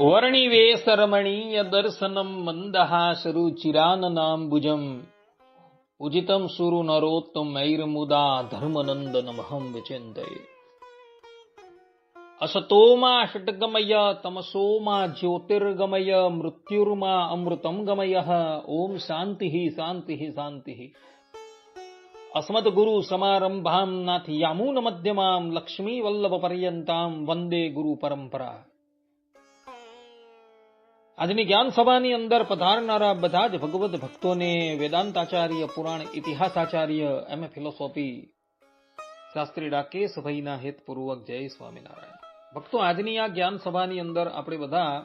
वर्णिवेशरमणीय मन्दहासरुचिराननाम्बुजम् मन्दहाशरुचिराननाम्बुजम् उजितम् सुरुनरोत्तमैर्मुदा धर्मनन्दनमहं विचिन्तये। अशतोमा षट्गमय तमसोमा ज्योतिर्गमय मृत्युर्मा अमृतम् गमयः। ॐ शान्तिः शान्तिः शान्तिः। अस्मत् गुरुसमारम्भाम् नाथि लक्ष्मीवल्लभपर्यन्ताम् वन्दे गुरुपरम्परा। આજની જ્ઞાન સભાની અંદર પધારનારા બધા જ ભગવત ભક્તોને વેદાંતાચાર્ય, પુરાણ ઇતિહાસાચાર્ય, એમ. એ. ફિલોસોફી, શાસ્ત્રી રાકેશભાઈના હેતપૂર્વક જય સ્વામિનારાયણ. ભક્તો, આજની આ જ્ઞાન સભાની અંદર આપણે બધા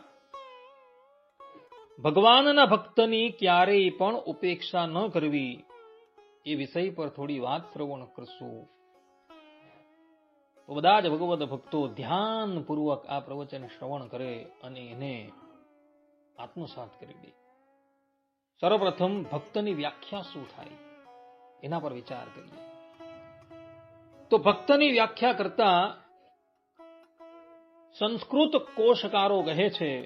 ભગવાનના ભક્તની ક્યારેય પણ ઉપેક્ષા ન કરવી એ વિષય પર થોડી વાત શ્રવણ કરશું. બધા જ ભગવત ભક્તો ધ્યાનપૂર્વક આ પ્રવચન શ્રવણ કરે અને એને આત્મસાત કરી દે. સર્વપ્રથમ ભક્તની વ્યાખ્યા શું થાય? એના પર વિચાર કરીએ. તો ભક્તની વ્યાખ્યા કરતા સંસ્કૃત કોશકારો કહે છે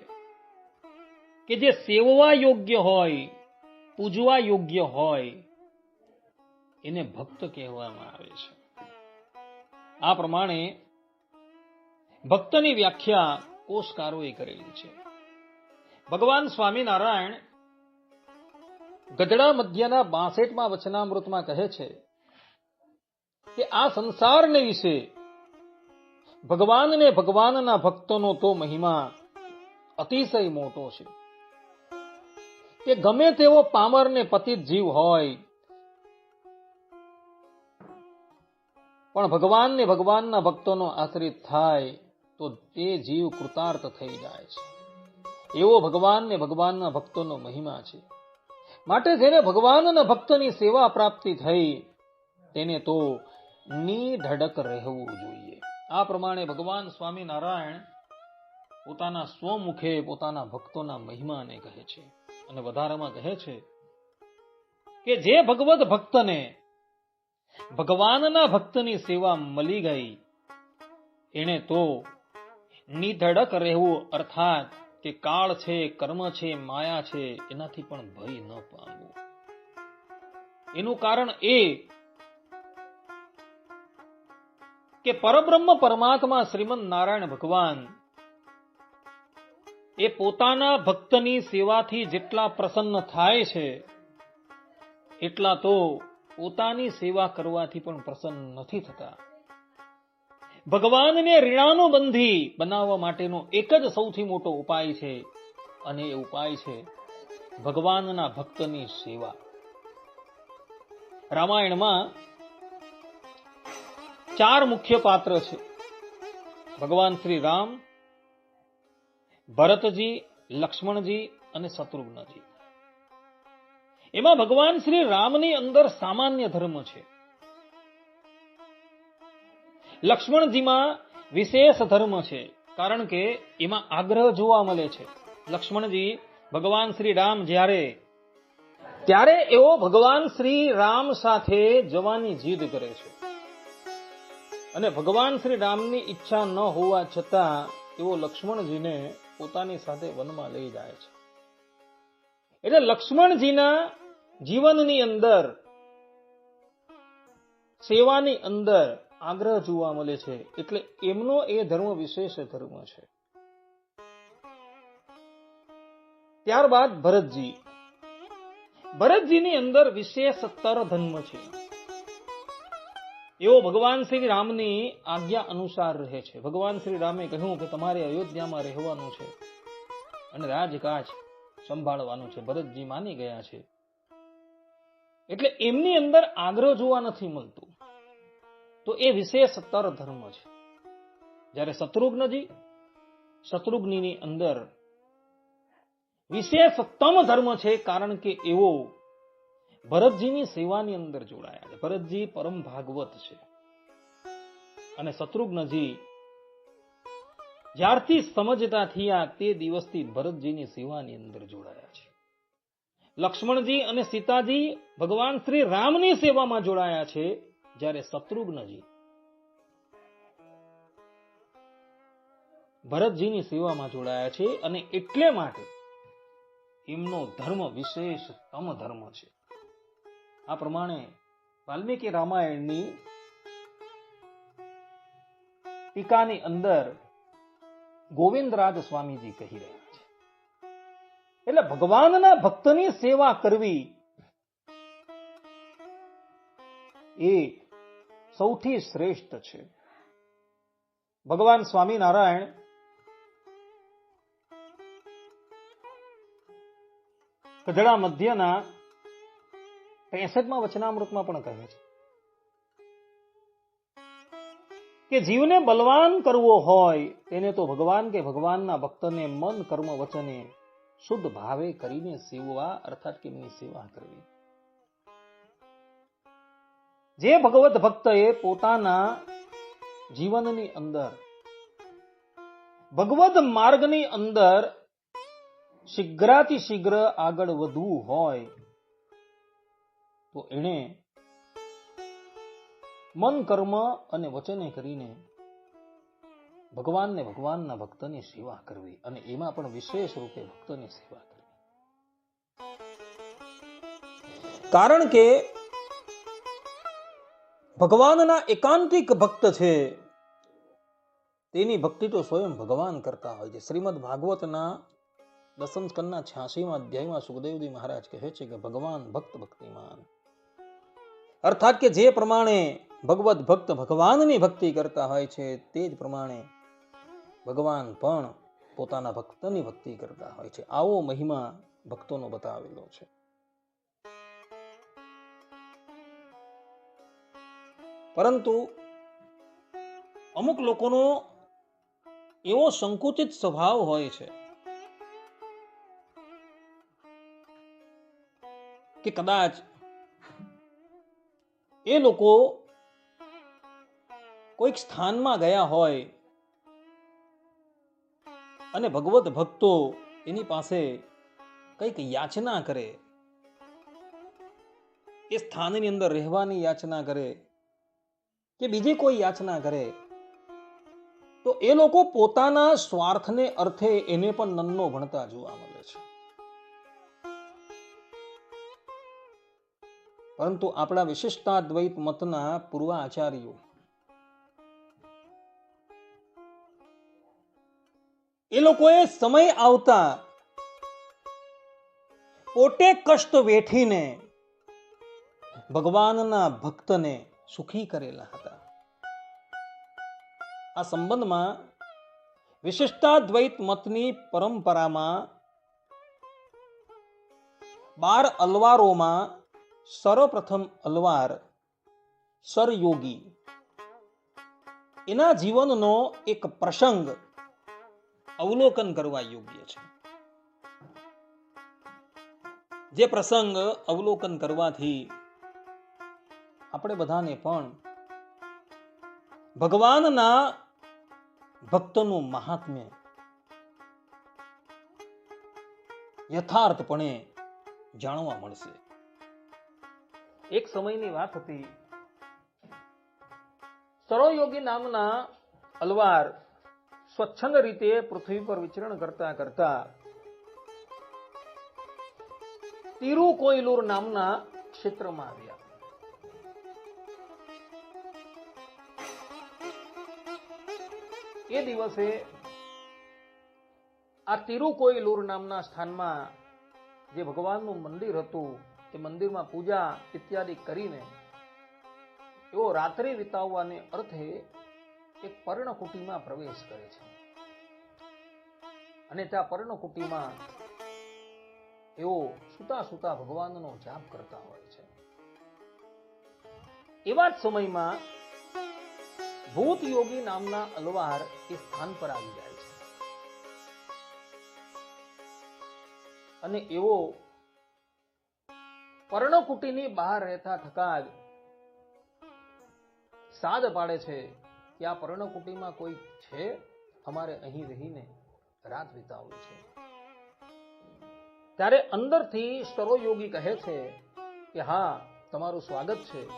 કે જે સેવવા યોગ્ય હોય, પૂજવા યોગ્ય હોય, એને ભક્ત કહેવામાં આવે છે. આ પ્રમાણે ભક્તની વ્યાખ્યા કોશકારોએ કરેલી છે. ભગવાન સ્વામિનારાયણ ગઢડા મધ્યના બાસઠમાં વચનામૃતમાં કહે છે કે આ સંસારને વિશે ભગવાનને ભગવાનના ભક્તોનો તો મહિમા અતિશય મોટો છે. કે ગમે તેવો પામર ને પતિત જીવ હોય, પણ ભગવાનને ભગવાનના ભક્તોનો આશ્રિત થાય, તો તે જીવ કૃતાર્થ થઈ જાય છે. એવો ભગવાન ને ભગવાનના ભક્તોનો મહિમા છે. માટે જેને ભગવાનના ભક્તની સેવા પ્રાપ્તિ થઈ, તેને તો નિઢડક રહેવું જોઈએ. આ પ્રમાણે ભગવાન સ્વામિનારાયણ પોતાના સ્વમુખે પોતાના ભક્તોના મહિમાને કહે છે. અને વધારામાં કહે છે કે જે ભગવત ભક્તને ભગવાનના ભક્તની સેવા મળી ગઈ, એને તો નિધડક રહેવું અર્થાત કે કાળ છે, કર્મ છે, માયા છે, એનાથી પણ ભય ન પામવો. એનું કારણ એ કે પરબ્રહ્મ પરમાત્મા શ્રીમદ નારાયણ ભગવાન એ પોતાના ભક્તની સેવાથી જેટલા પ્રસન્ન થાય છે, એટલા તો પોતાની સેવા કરવાથી પણ પ્રસન્ન નથી થતા. ભગવાનને ઋણાનુબંધી બનાવવા માટેનો એક જ સૌથી મોટો ઉપાય છે અને એ ઉપાય છે ભગવાનના ભક્તની સેવા. રામાયણમાં ચાર મુખ્ય પાત્ર છે. ભગવાન શ્રી રામ, ભરતજી, લક્ષ્મણજી અને શત્રુઘ્નજી. એમાં ભગવાન શ્રી રામની અંદર સામાન્ય ધર્મ છે. લક્ષ્મણજીમાં વિશેષ ધર્મ છે. કારણ કે એમાં આગ્રહ જોવા મળે છે. લક્ષ્મણજી, ભગવાન શ્રી રામ જ્યારે ત્યારે એવો ભગવાન શ્રી રામ સાથે જવાની જીદ કરે છે. અને ભગવાન શ્રી રામની ઈચ્છા ન હોવા છતાં એવો લક્ષ્મણજીને પોતાની સાથે વનમાં લઈ જાય છે. એટલે લક્ષ્મણજીના જીવનની અંદર, સેવાની અંદર આગ્રહ જોવા મળે છે, એટલે એમનો એ ધર્મ વિશેષ ધર્મ છે. ત્યારબાદ ભરતજી. ભરતજીની અંદર વિશેષ તર ધર્મ છે. એવો ભગવાન શ્રી રામની આજ્ઞા અનુસાર રહે છે. ભગવાન શ્રી રામે કહ્યું કે તમારે અયોધ્યામાં રહેવાનું છે અને રાજકાજ સંભાળવાનું છે. ભરતજી માની ગયા છે. એટલે એમની અંદર આગ્રહ જોવા નથી મળતું. તો એ વિશેષ તર ધર્મ છે. જ્યારે શત્રુઘ્નજી શત્રુઘ્નિની અંદર વિશેષ તમ ધર્મ છે, કારણ કે એવો ભરતજીની સેવાની અંદર જોડાયા છે. ભરતજી પરમ ભાગવત છે. અને શત્રુઘ્નજી જ્યારથી સમજતા થયા તે દિવસથી ભરતજીની સેવાની અંદર જોડાયા છે. લક્ષ્મણજી અને સીતાજી ભગવાન શ્રી રામની સેવામાં જોડાયા છે. જ્યારે શત્રુઘ્નજી ભરતજીની સેવામાં જોડાયા છે અને એટલે માટે એમનો ધર્મ વિશેષતમ ધર્મ છે. આ પ્રમાણે વાલ્મીકી રામાયણની ટીકાની અંદર ગોવિંદરાજ સ્વામીજી કહી રહ્યા છે. એટલે ભગવાનના ભક્તની સેવા કરવી એ સૌથી શ્રેષ્ઠ છે. ભગવાન સ્વામિનારાયણ ગઢડા મધ્યના ત્રેસઠમાં વચનામૃતમાં પણ કહે છે કે જીવને બલવાન કરવો હોય તેને તો ભગવાન કે ભગવાનના ભક્તને મન કર્મ વચને શુદ્ધ ભાવે કરીને સેવવા, અર્થાત કે એમની સેવા કરવી. જે ભગવત ભક્તએ પોતાના જીવનની અંદર ભગવદ માર્ગની અંદર શીઘ્રાથી શીઘ્ર આગળ વધવું હોય, તો એણે મન, કર્મ અને વચને કરીને ભગવાનને ભગવાનના ભક્તની સેવા કરવી અને એમાં પણ વિશેષ રૂપે ભક્તની સેવા કરવી. કારણ કે ભગવાનના એકાંતિક ભક્ત છે. તેની ભક્તિ તો સ્વયં ભગવાન કરતા હોય છે. શ્રીમદ ભાગવતના દસમ સ્કંદના છ્યાસીમાં અધ્યાયમાં સુખદેવજી મહારાજ કહે છે કે, ભગવાન ભક્ત ભક્તિમાન. અર્થાત કે જે પ્રમાણે ભગવત ભક્ત ભગવાનની ભક્તિ કરતા હોય છે, તે જ પ્રમાણે ભગવાન પણ પોતાના ભક્તની ભક્તિ કરતા હોય છે. આવો મહિમા ભક્તોનો બતાવેલો છે. પરંતુ અમુક લોકોનો એવો સંકુચિત સ્વભાવ હોય છે કે કદાચ એ લોકો કોઈક સ્થાનમાં ગયા હોય અને ભગવત ભક્તો એની પાસે કંઈક યાચના કરે, એ સ્થાનની અંદર રહેવાની યાચના કરે કે બીજી કોઈ યાચના કરે. તો એ લોકો પોતાના સ્વાર્થને અર્થે એને પણ નન્નો ભણતા જોવા મળે છે. પરંતુ આપણા વિશિષ્ટાદ્વૈત મતના પૂર્વાચાર્યો એ લોકોએ સમય આવતા પોતે કષ્ટ વેઠીને ભગવાનના ભક્તને સુખી કરેલા હતા. આ સંબંધમાં વિશિષ્ટાદ્વૈત મતની પરંપરામાં બાર અલવારોમાં સર્વપ્રથમ અલવાર સરયોગી એના જીવનનો એક પ્રસંગ અવલોકન કરવા યોગ્ય છે. જે પ્રસંગ અવલોકન કરવાથી આપણે બધાને પણ ભગવાનના ભક્તનું મહાત્મ્ય યથાર્થપણે જાણવા મળશે. એક સમયની વાત હતી. સરોયોગી નામના અલવાર સ્વચ્છંદ રીતે પૃથ્વી પર વિચરણ કરતા કરતા તિરુકોઈલુર નામના ક્ષેત્રમાં આવ્યા. એ દિવસે આ તિરુકોઈલુર નામના સ્થાનમાં જે ભગવાનનું મંદિર હતું, એ મંદિરમાં પૂજા ઇત્યાદિ કરીને એવો રાત્રિ વિતાવવાને અર્થે એક પર્ણકુટીમાં પ્રવેશ કરે છે. અને ત્યાં પર્ણકુટીમાં એવો સુતા સુતા ભગવાનનો જાપ કરતા હોય છે. એવા જ સમયમાં ભૂત યોગી નામના અલવાર એ સ્થાન પર આવી જાય છે. અને એવો પર્ણકુટીની બહાર રહેતા થકા સાદ પાડે છે કે આ પર્ણકુટીમાં કોઈ છે? અમારે અહીં રહીને રાત વિતાવવી છે. ત્યારે અંદરથી સરોયોગી કહે છે કે હા, તમારું સ્વાગત છે.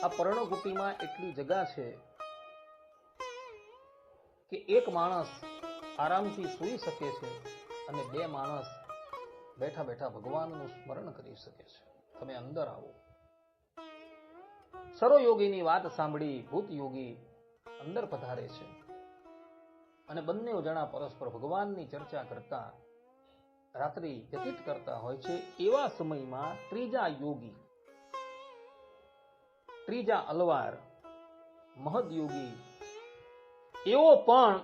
આ પર્ણકુટીમાં એટલી જગા છે કે એક માણસ આરામથી સૂઈ શકે છે અને બે માણસ બેઠા બેઠા ભગવાનનું સ્મરણ કરી શકે છે. તમે અંદર આવો. સરોયોગીની વાત સાંભળી ભૂત યોગી અંદર પધારે છે. અને બંને જણા પરસ્પર ભગવાનની ચર્ચા કરતા, રાત્રિ વ્યતીત કરતા હોય છે એવા સમયમાં ત્રીજા યોગી, ત્રીજા અલવાર મહદ યોગી એવો પણ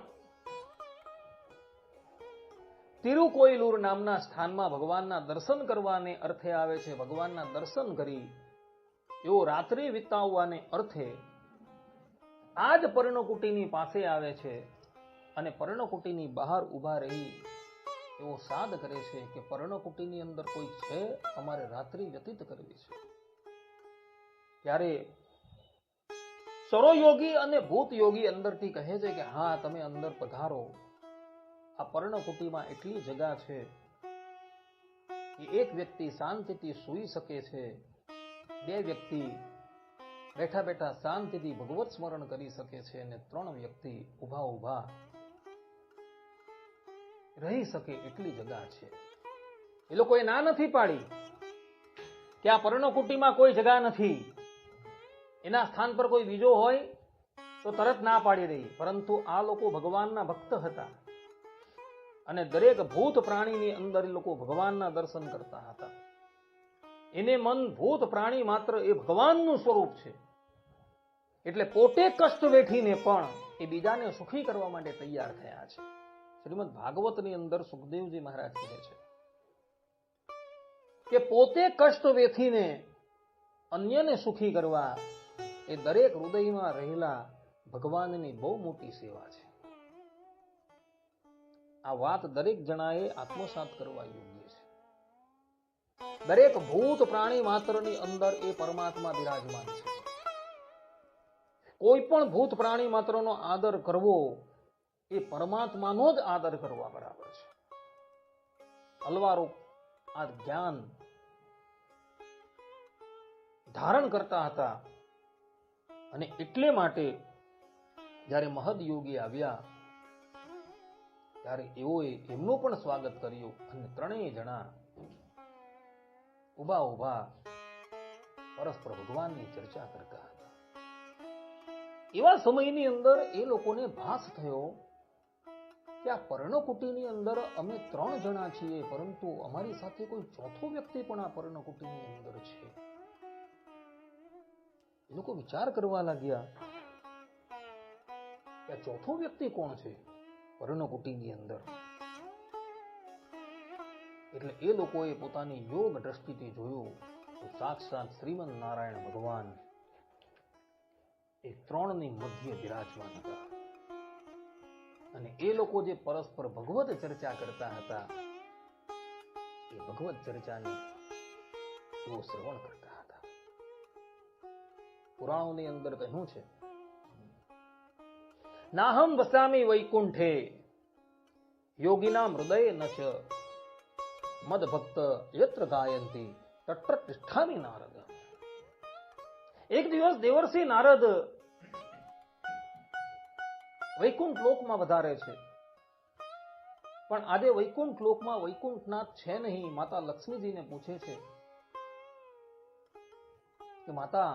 તિરુકોઈલુર નામના સ્થાનમાં ભગવાનના દર્શન કરવાને અર્થે આવે છે, ભગવાનના દર્શન કરી એવો રાત્રિ વિતાવવાને અર્થે આ જ પર્ણકુટીની પાસે આવે છે અને પર્ણકુટીની બહાર ઊભા રહી એવો સાદ કરે છે કે પર્ણકુટીની અંદર કોઈ છે, અમારે રાત્રિ વ્યતીત કરવી છે. ત્યારે સરોયોગી અને ભૂત યોગી અંદરથી કહે છે કે હા, તમે અંદર પધારો. આ પર્ણકુટીમાં એટલી જગા છે કે એક વ્યક્તિ શાંતિથી સૂઈ શકે છે. બે વ્યક્તિ બેઠા બેઠા શાંતિથી ભગવત સ્મરણ કરી શકે છે અને ત્રણ વ્યક્તિ ઊભા ઊભા રહી શકે એટલી જગા છે. એ લોકોએ ના નથી પાડી કે આ પર્ણકુટીમાં કોઈ જગા નથી. એના સ્થાન પર કોઈ બીજો હોય તો તરત ના પાડી દઈએ પરંતુ આ લોકો ભગવાનના ભક્ત હતા અને દરેક ભૂત પ્રાણીની અંદર લોકો ભગવાનના દર્શન કરતા હતા. એને મન ભૂત પ્રાણી માત્ર એ ભગવાનનું સ્વરૂપ છે. એટલે પોતે કષ્ટ વેઠીને પણ એ બીજાને સુખી કરવા માટે તૈયાર થયા છે. શ્રીમદ ભાગવતની અંદર સુખદેવજી મહારાજ કહે છે કે પોતે કષ્ટ વેઠીને અન્યને સુખી કરવા એ દરેક હૃદયમાં રહેલા ભગવાનની બહુ મોટી સેવા છે. આ વાત દરેક જણાએ આત્મસાત કરવા યોગ્ય છે. દરેક ભૂત પ્રાણી માત્રની અંદર એ પરમાત્મા બિરાજમાન છે. કોઈ પણ ભૂત પ્રાણી માત્રનો આદર કરવો એ પરમાત્માનો જ આદર કરવા બરાબર છે. અલવારો આ જ્ઞાન ધારણ કરતા હતા અને એટલે માટે જ્યારે મહદ યોગી આવ્યા, ત્યારે એઓએ એમનું પણ સ્વાગત કર્યું અને ત્રણેય જણા ઊભા ઊભા પરસ્પર ભગવાનની ચર્ચા કરતા હતા. એવા સમયની અંદર એ લોકોને ભાસ થયો કે આ પર્ણકુટીની અંદર અમે ત્રણ જણા છીએ, પરંતુ અમારી સાથે કોઈ ચોથો વ્યક્તિ પણ આ પર્ણકુટીની અંદર છે. એ લોકો વિચાર કરવા લાગ્યા કે આ ચોથો વ્યક્તિ કોણ છે? પર્ણકુટીની અંદર. એટલે એ લોકોએ પોતાની યોગ દ્રષ્ટિથી જોયું તો સાક્ષાત શ્રીમદ નારાયણ ભગવાન એ ત્રણની મધ્ય બિરાજમાન હતા. અને એ લોકો જે પરસ્પર ભગવત ચર્ચા કરતા હતા, એ ભગવત ચર્ચાની તેઓ શ્રવણ કરતા પુરાણોની અંદર કહ્યું છે. નાહમ વસામી વૈકુંઠે યોગીના હૃદય ન ચ મદ ભક્ત યત્ર ગાયંતી તત્ર તિષ્ઠામી નારદ. એક દિવસ દેવર્ષિ નારદ વૈકુંઠ લોકમાં વધારે છે. પણ આજે વૈકુંઠ લોકમાં વૈકુંઠનાથ છે નહીં, માતા લક્ષ્મીજીને પૂછે છે કે માતા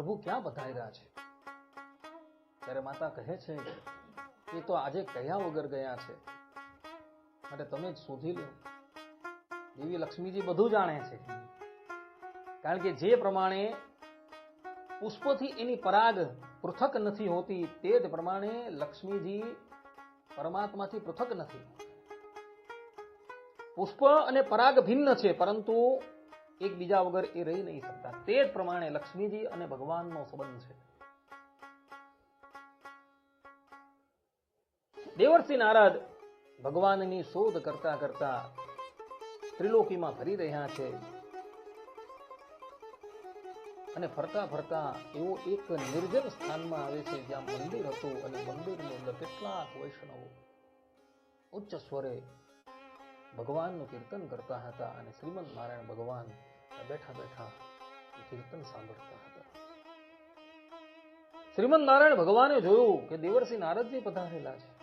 પ્રભુ ક્યાં પધાર્યા છે? ત્યારે માતા કહે છે એ તો આજે કયા વગર ગયા છે. માટે તમે જ શોધી લો. દેવી લક્ષ્મીજી બધું જાણે છે. કારણ કે જે પ્રમાણે પુષ્પથી એની પરાગ પૃથક નથી હોતી, તે જ પ્રમાણે લક્ષ્મીજી પરમાત્માથી પૃથક નથી પુષ્પ અને પરાગ ભિન્ન છે, પરંતુ એકબીજા વગર એ રહી નહીં શકતા. તે જ પ્રમાણે લક્ષ્મીજી અને ભગવાનનો સંબંધ છે. દેવર્ષિ નારદ ભગવાનની શોધ કરતા કરતા ત્રિલોકીમાં ફરી રહ્યા છે અને ફરતા ફરતા એવો એક નિર્જન સ્થાનમાં આવે છે જ્યાં મંદિર હતું અને મંદિરની અંદર કેટલાક વૈષ્ણવો ઉચ્ચ સ્વરે ભગવાનનું કીર્તન કરતા હતા અને શ્રીમદ નારાયણ ભગવાન બેઠા બેઠા કીર્તન સાંભળતા હતા. શ્રીમદ નારાયણ ભગવાને જોયું કે દેવરસિંહ નારદજી પધારેલા છે.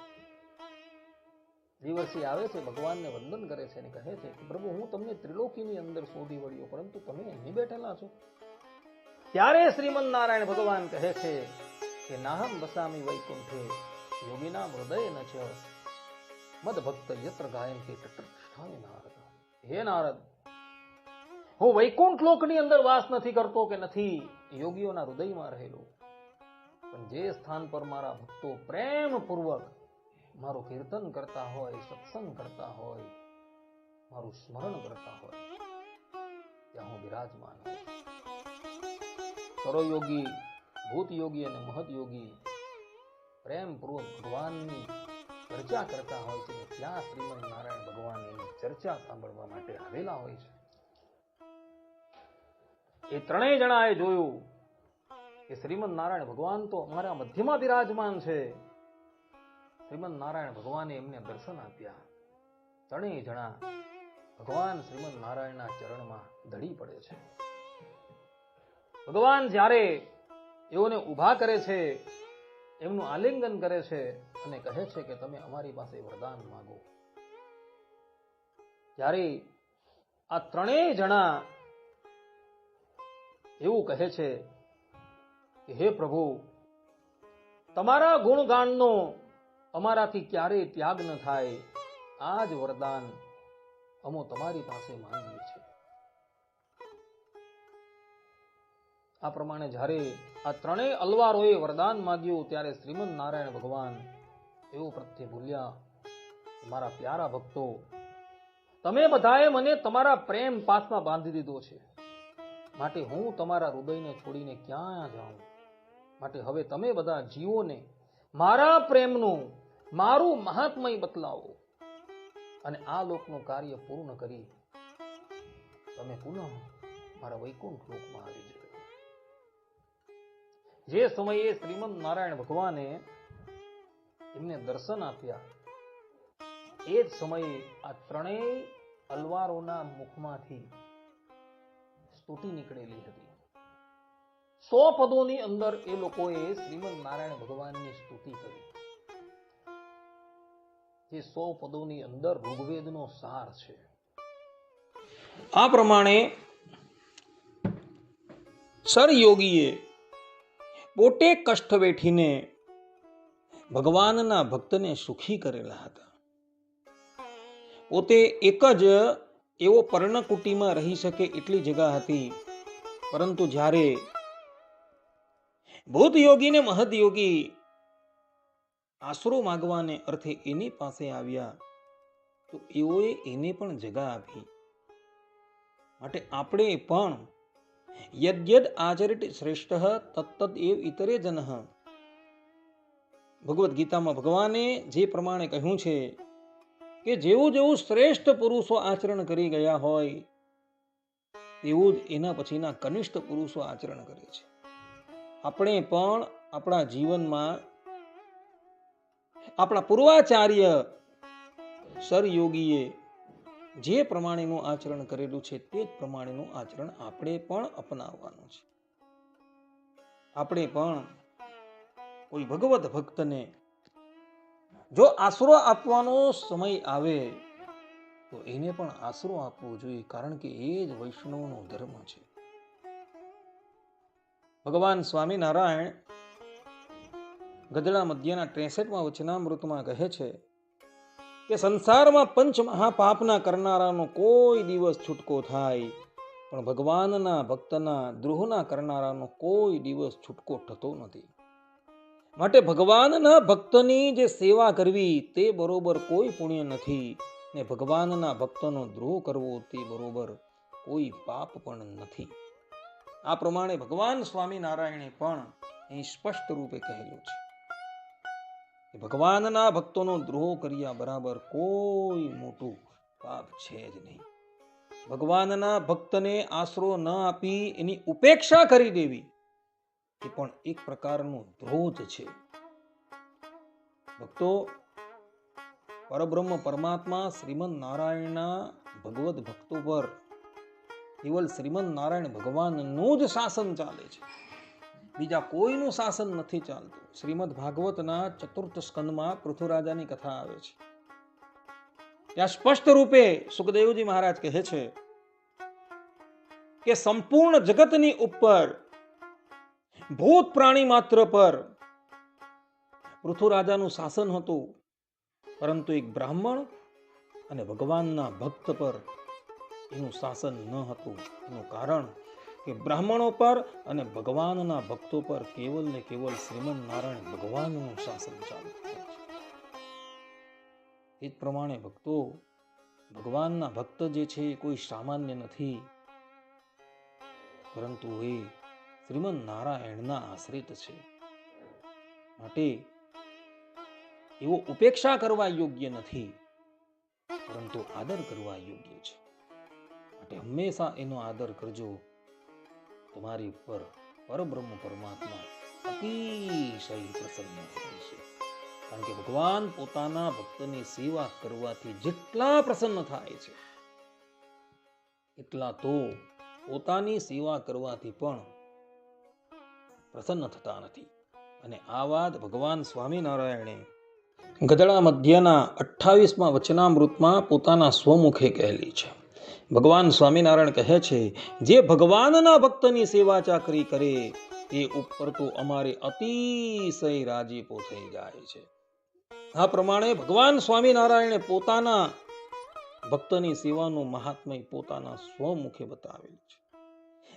દેવર્ષિ આવે છે, ભગવાનને વંદન કરે છે અને કહે છે કે, પ્રભુ, હું તમને ત્રિલોકીની અંદર શોધી વળ્યો, પરંતુ તમે અહીં બેઠેલા છો. ત્યારે શ્રીમદ નારાયણ ભગવાન કહે છે કે, નાહમ વસામી વૈકુંઠે યોગીના હૃદય ન છે મદ ભક્ત યત્ર ગાયન કે નારદ. હે નારદ હું વૈકુંઠ લોકની અંદર વાસ નથી કરતો કે નથી યોગીઓના હૃદયમાં રહેલો. પણ જે સ્થાન પર મારા ભક્તો પ્રેમપૂર્વક મારું કીર્તન કરતા હોય, સત્સંગ કરતા હોય, મારું સ્મરણ કરતા હોય, ત્યાં હું બિરાજમાન સરોયોગી ભૂત યોગી અને મહત યોગી પ્રેમપૂર્વક ભગવાનની ચર્ચા કરતા હોય છે. ત્યાં શ્રીમદ નારાયણ ભગવાનની ચર્ચા સાંભળવા માટે આવેલા હોય છે. એ ત્રણેય જણાએ જોયું કે શ્રીમદ નારાયણ ભગવાન તો અમારા મધ્યમાં બિરાજમાન છે. શ્રીમદ નારાયણ ભગવાને એમને દર્શન આપ્યા. ત્રણેય જણા ભગવાન શ્રીમદ નારાયણના ચરણમાં ધડી પડે છે. ભગવાન જ્યારે એઓને ઊભા કરે છે, એમનું આલિંગન કરે છે અને કહે છે કે તમે અમારી પાસે વરદાન માંગો. ત્યારે આ ત્રણેય જણા એવું કહે છે કે, હે પ્રભુ, તમારા ગુણગાનનો અમારાથી ક્યારેય ત્યાગ ન થાય. આ જ વરદાન અમો તમારી પાસે માંગીએ છીએ. આ પ્રમાણે જ્યારે આ ત્રણેય અલવારોએ વરદાન માંગ્યું, ત્યારે શ્રીમદ નારાયણ ભગવાન એવું પ્રત્યે ભૂલ્યા મારા પ્યારા ભક્તો, તમે બધાએ મને તમારા પ્રેમ પાસમાં બાંધી દીધો છે. માટે હું તમારા હૃદયને છોડીને ક્યાં જાઉં? માટે હવે તમે બધા જીવોને મારા પ્રેમનું, મારું મહાત્મય બતલાવો. અને આ લોકનું કાર્ય પૂર્ણ કરી તમે પુનઃ મારા વૈકુંઠ લોકમાં આવી જજો. જે સમયે શ્રીમદ નારાયણ ભગવાને એમને દર્શન આપ્યા, એ જ સમયે આ ત્રણેય અલવારોના મુખમાંથી સ્તુતિ નીકળેલી હતી. સો પદોની અંદર એ લોકોએ શ્રીમદ નારાયણ ભગવાનની સ્તુતિ કરી. જે સો પદોની અંદર ઋગ્વેદનો સાર છે. આ પ્રમાણે સર યોગીએ પોતે કષ્ટ વેઠીને ભગવાનના ભક્તને સુખી કરેલા હતા. પોતે એક જ એવો પર્ણકુટીમાં રહી શકે એટલી જગા હતી. પરંતુ જ્યારે ભૂત યોગી ને મહદ યોગી આશરો માગવાને અર્થે એની પાસે આવ્યા, તો એઓએ એને પણ જગા આપી. માટે આપણે પણ યદ્યદ આચરિત શ્રેષ્ઠ તત્તદ એવ ઇતરે જન. ભગવદ્ ગીતામાં ભગવાને જે પ્રમાણે કહ્યું છે કે જેવું જેવું શ્રેષ્ઠ પુરુષો આચરણ કરી ગયા હોય તેવું જ એના પછીના કનિષ્ઠ પુરુષો આચરણ કરે છે. આપણે પણ આપણા જીવનમાં આપણા પૂર્વાચાર્ય સરયોગીએ જે પ્રમાણેનું આચરણ કરેલું છે તે જ પ્રમાણેનું આચરણ આપણે પણ અપનાવવાનું છે. આપણે પણ કોઈ ભગવત ભક્તને જો આશરો આપવાનો સમય આવે, તો એને પણ આશરો આપવો જોઈએ, કારણ કે એ જ વૈષ્ણવનો ધર્મ છે. ભગવાન સ્વામિનારાયણ ગધડા મધ્યના ત્રેસઠમાં વચનામૃતમાં કહે છે કે, સંસારમાં પંચ મહાપાપના કરનારાનો કોઈ દિવસ છૂટકો થાય, પણ ભગવાનના ભક્તના દ્રોહના કરનારાનો કોઈ દિવસ છૂટકો થતો નથી. માટે ભગવાનના ભક્તની જે સેવા કરવી તે બરોબર કોઈ પુણ્ય નથી. ને ભગવાનના ભક્તનો દ્રોહ કરવો તે બરોબર કોઈ પાપ પણ નથી. આ પ્રમાણે ભગવાન સ્વામિનારાયણે પણ અહીં સ્પષ્ટ રૂપે કહેલું છે. ભગવાનના ભક્તોનો દ્રોહ કર્યા બરાબર કોઈ મોટું પાપ છે જ નહીં. ભગવાનના ભક્તને આશરો ન આપી એની ઉપેક્ષા કરી દેવી. એ પણ એક પ્રકારનો ધ્રોધ છે. ભક્તો, પરબ્રહ્મ પરમાત્મા શ્રીમદ નારાયણના ભગવત ભક્તો પર કેવલ શ્રીમદ નારાયણ ભગવાનનું જ શાસન ચાલે છે. બીજા કોઈનું શાસન નથી ચાલતું. શ્રીમદ ભાગવતના ચતુર્થ સ્કંદમાં પૃથુરાજાની કથા આવે છે. ત્યાં સ્પષ્ટ રૂપે સુખદેવજી મહારાજ કહે છે કે સંપૂર્ણ જગતની ઉપર ભૂત પ્રાણી માત્ર પર. પૃથ્વીરાજાનું શાસન હતું, પરંતુ એક બ્રાહ્મણ અને ભગવાનના ભક્ત પર એનું શાસન ન હતું. એનું કારણ કે બ્રાહ્મણો પર અને ભગવાનના ભક્તો પર કેવલ ને કેવલ શ્રીમદ નારાયણ ભગવાનનું શાસન ચાલુ એ જ પ્રમાણે ભક્તો, ભગવાનના ભક્ત જે છે એ કોઈ સામાન્ય નથી. પરંતુ એ શ્રીમદ નારાયણના આશ્રિત છે. માટે એવો ઉપેક્ષા કરવા યોગ્ય નથી, પરંતુ આદર કરવા યોગ્ય છે. માટે હંમેશા એનો આદર કરજો. તમારી ઉપર પરબ્રહ્મ પરમાત્મા અતિશય પ્રસન્ન થાય છે. કારણ કે ભગવાન પોતાના ભક્તની સેવા કરવાથી જેટલા પ્રસન્ન થાય છે, એટલા તો પોતાની સેવા કરવાથી પણ પ્રસન્ન થતા નથી. અને આ વાત ભગવાન સ્વામિનારાયણે ગદડા મધ્યના અઠ્ઠાવીસમાં વચનામૃતમાં પોતાના સ્વમુખે કહેલી છે. ભગવાન સ્વામિનારાયણ કહે છે, જે ભગવાનના ભક્તની સેવા ચાકરી કરે, તે ઉપર તો અમારે અતિશય રાજીપો થઈ જાય છે. આ પ્રમાણે ભગવાન સ્વામિનારાયણે પોતાના ભક્તની સેવાનું મહાત્મય પોતાના સ્વમુખે બતાવેલું છે.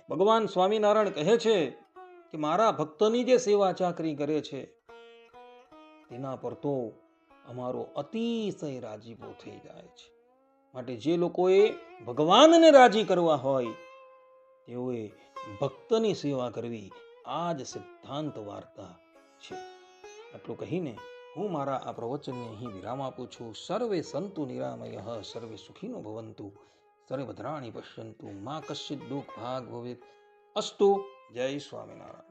ભગવાન સ્વામિનારાયણ કહે છે કે મારા ભક્તની જે સેવા ચાકરી કરે છે, તેના પર તો અમારો અતિશય રાજીપો થઈ જાય છે. માટે જે લોકોએ ભગવાનને રાજી કરવા હોય, તેઓએ ભક્તની સેવા કરવી આ જ સિદ્ધાંત વાર્તા છે. આટલું કહીને હું મારા આ પ્રવચનને અહીં વિરામ આપું છું. સર્વે સંતુ નિરામય, સર્વે સુખીનો ભવંતુ સર્વે ભદ્રાણી પશ્યંતુ, મા કશ્ચિત દુઃખ ભાગ ભવેત. અસ્તુ જય સ્વામિનારાયણ.